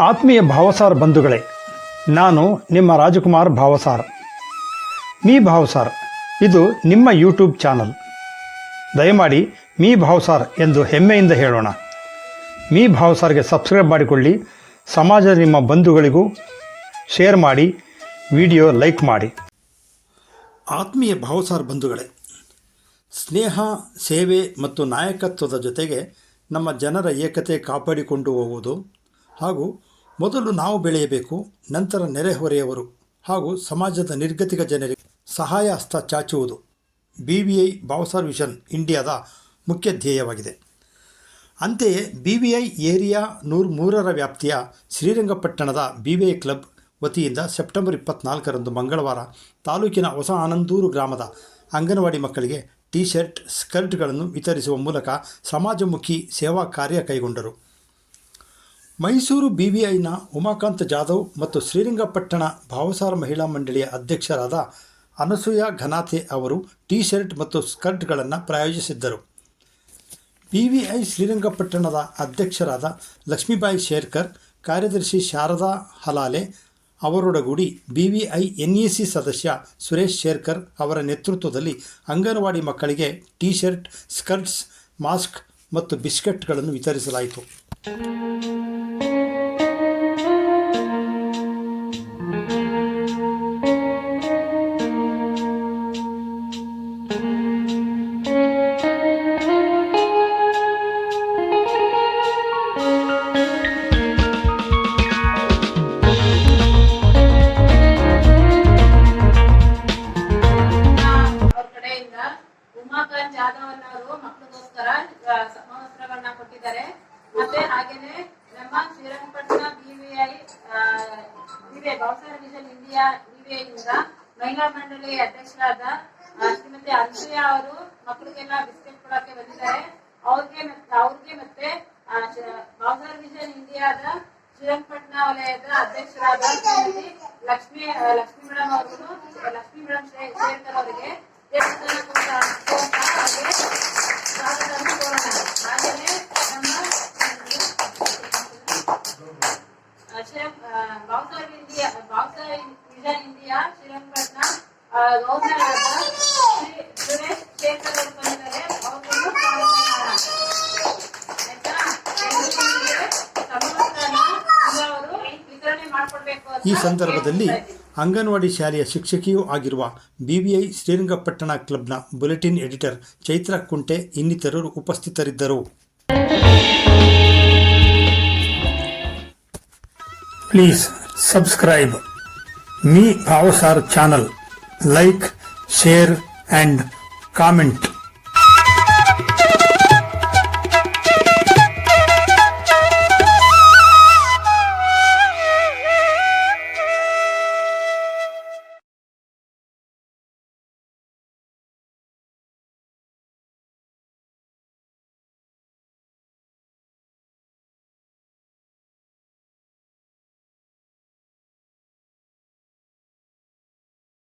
ಆತ್ಮೀಯ ಭಾವಸಾರ್ ಬಂಧುಗಳೇ, ನಾನು ನಿಮ್ಮ ರಾಜಕುಮಾರ್ ಭಾವಸಾರ. ಮೀ ಭಾವಸಾರ್, ಇದು ನಿಮ್ಮ ಯೂಟ್ಯೂಬ್ ಚಾನಲ್. ದಯಮಾಡಿ ಮೀ ಭಾವಸಾರ್ ಎಂದು ಹೆಮ್ಮೆಯಿಂದ ಹೇಳೋಣ. ಮೀ ಭಾವಸಾರ್ಗೆ ಸಬ್ಸ್ಕ್ರೈಬ್ ಮಾಡಿಕೊಳ್ಳಿ, ಸಮಾಜದ ನಿಮ್ಮ ಬಂಧುಗಳಿಗೂ ಶೇರ್ ಮಾಡಿ, ವಿಡಿಯೋ ಲೈಕ್ ಮಾಡಿ. ಆತ್ಮೀಯ ಭಾವಸಾರ್ ಬಂಧುಗಳೇ, ಸ್ನೇಹ, ಸೇವೆ ಮತ್ತು ನಾಯಕತ್ವದ ಜೊತೆಗೆ ನಮ್ಮ ಜನರ ಏಕತೆ ಕಾಪಾಡಿಕೊಂಡು ಹೋಗುವುದು ಹಾಗೂ ಮೊದಲು ನಾವು ಬೆಳೆಯಬೇಕು, ನಂತರ ನೆರೆಹೊರೆಯವರು ಹಾಗೂ ಸಮಾಜದ ನಿರ್ಗತಿಕ ಜನರಿಗೆ ಸಹಾಯ ಹಸ್ತ ಚಾಚುವುದು B V I Bhavasar vision ಇಂಡಿಯಾದ ಮುಖ್ಯ ಧ್ಯೇಯವಾಗಿದೆ. ಅಂತೆಯೇ ಬಿ ವಿ ಐ ಏರಿಯಾ ನೂರ ಮೂರರ ವ್ಯಾಪ್ತಿಯ ಶ್ರೀರಂಗಪಟ್ಟಣದ ಬಿ ವಿ ಐ ಕ್ಲಬ್ ವತಿಯಿಂದ ಸೆಪ್ಟೆಂಬರ್ ಇಪ್ಪತ್ನಾಲ್ಕರಂದು ಮಂಗಳವಾರ ತಾಲೂಕಿನ ಹೊಸ ಆನಂದೂರು ಗ್ರಾಮದ ಅಂಗನವಾಡಿ ಮಕ್ಕಳಿಗೆ ಟಿ ಶರ್ಟ್, ಸ್ಕರ್ಟ್ಗಳನ್ನು ವಿತರಿಸುವ ಮೂಲಕ ಸಮಾಜಮುಖಿ ಸೇವಾ ಕಾರ್ಯ ಕೈಗೊಂಡರು. ಮೈಸೂರು ಬಿವಿಐನ ಉಮಾಕಾಂತ್ ಜಾಧವ್ ಮತ್ತು ಶ್ರೀರಂಗಪಟ್ಟಣ ಭಾವಸಾರ ಮಹಿಳಾ ಮಂಡಳಿಯ ಅಧ್ಯಕ್ಷರಾದ ಅನಸೂಯ ಘನಾಥೆ ಅವರು ಟಿ ಶರ್ಟ್ ಮತ್ತು ಸ್ಕರ್ಟ್ಗಳನ್ನು ಪ್ರಾಯೋಜಿಸಿದ್ದರು. ಬಿವಿಐ ಶ್ರೀರಂಗಪಟ್ಟಣದ ಅಧ್ಯಕ್ಷರಾದ ಲಕ್ಷ್ಮೀಬಾಯಿ ಶೇರ್ಕರ್, ಕಾರ್ಯದರ್ಶಿ ಶಾರದಾ ಹಲಾಲೆ ಅವರೊಡಗೂಡಿ ಬಿವಿಐ ಎನ್ಇಸಿ ಸದಸ್ಯ ಸುರೇಶ್ ಶೇರ್ಕರ್ ಅವರ ನೇತೃತ್ವದಲ್ಲಿ ಅಂಗನವಾಡಿ ಮಕ್ಕಳಿಗೆ ಟಿ ಶರ್ಟ್ ಸ್ಕರ್ಟ್ಸ್, ಮಾಸ್ಕ್ ಮತ್ತು ಬಿಸ್ಕೆಟ್ಗಳನ್ನು ವಿತರಿಸಲಾಯಿತು. ಉಮಾಕಾಂತ್ ಜಾಧವ್ ಅನ್ನೋರು ಮಕ್ಕಳಿಗೋಸ್ಕರ ಸಮವಸ್ತ್ರಗಳನ್ನ ಕೊಟ್ಟಿದ್ದಾರೆ. ಮತ್ತೆ ಹಾಗೇನೆ ನಮ್ಮ Srirangapatna BVI BVI Bhavasara vision India BVI ಇಂದ ಮಹಿಳಾ ಮಂಡಳಿ ಅಧ್ಯಕ್ಷರಾದ ಶ್ರೀಮತಿ ಅನ್ಸೂಯ ಅವರು ಮಕ್ಕಳಿಗೆಲ್ಲ ಬಿಸ್ಕೆಟ್ ಕೊಡಕ್ಕೆ ಬಂದಿದ್ದಾರೆ. ಅವ್ರಿಗೆ ಮತ್ತೆ ಅವ್ರಿಗೆ ಮತ್ತೆ ಶ- ವಿಷನ್ ಇಂಡಿಯಾದ ಶ್ರೀರಂಗಪಟ್ಟಣ ವಲಯದ ಅಧ್ಯಕ್ಷರಾದ ಶ್ರೀಮತಿ ಲಕ್ಷ್ಮಿ, ಲಕ್ಷ್ಮೀ ಮೇಡಮ್ ಅವ್ರಿಗೂ ಶ್ರೀರಂಗಪಟ್ಟಣ ಶ್ರೀ ಸುರೇಶ್ ಶೇಖರ್ ಅವರು ಆಯ್ತಾ ಅವರು ವಿತರಣೆ ಮಾಡ್ಕೊಡ್ಬೇಕು ಈ ಸಂದರ್ಭದಲ್ಲಿ ಅಂಗನವಾಡಿ ಶಾಲೆಯ ಶಿಕ್ಷಕಿಯೂ ಆಗಿರುವ ಬಿವಿಐ ಶ್ರೀರಂಗಪಟ್ಟಣ ಕ್ಲಬ್ನ ಬುಲೆಟಿನ್ ಎಡಿಟರ್ ಚೈತ್ರ ಕುಂಟೆ ಇನ್ನಿತರರು ಉಪಸ್ಥಿತರಿದ್ದರು. Please subscribe Mee Bhavasar channel like share and comment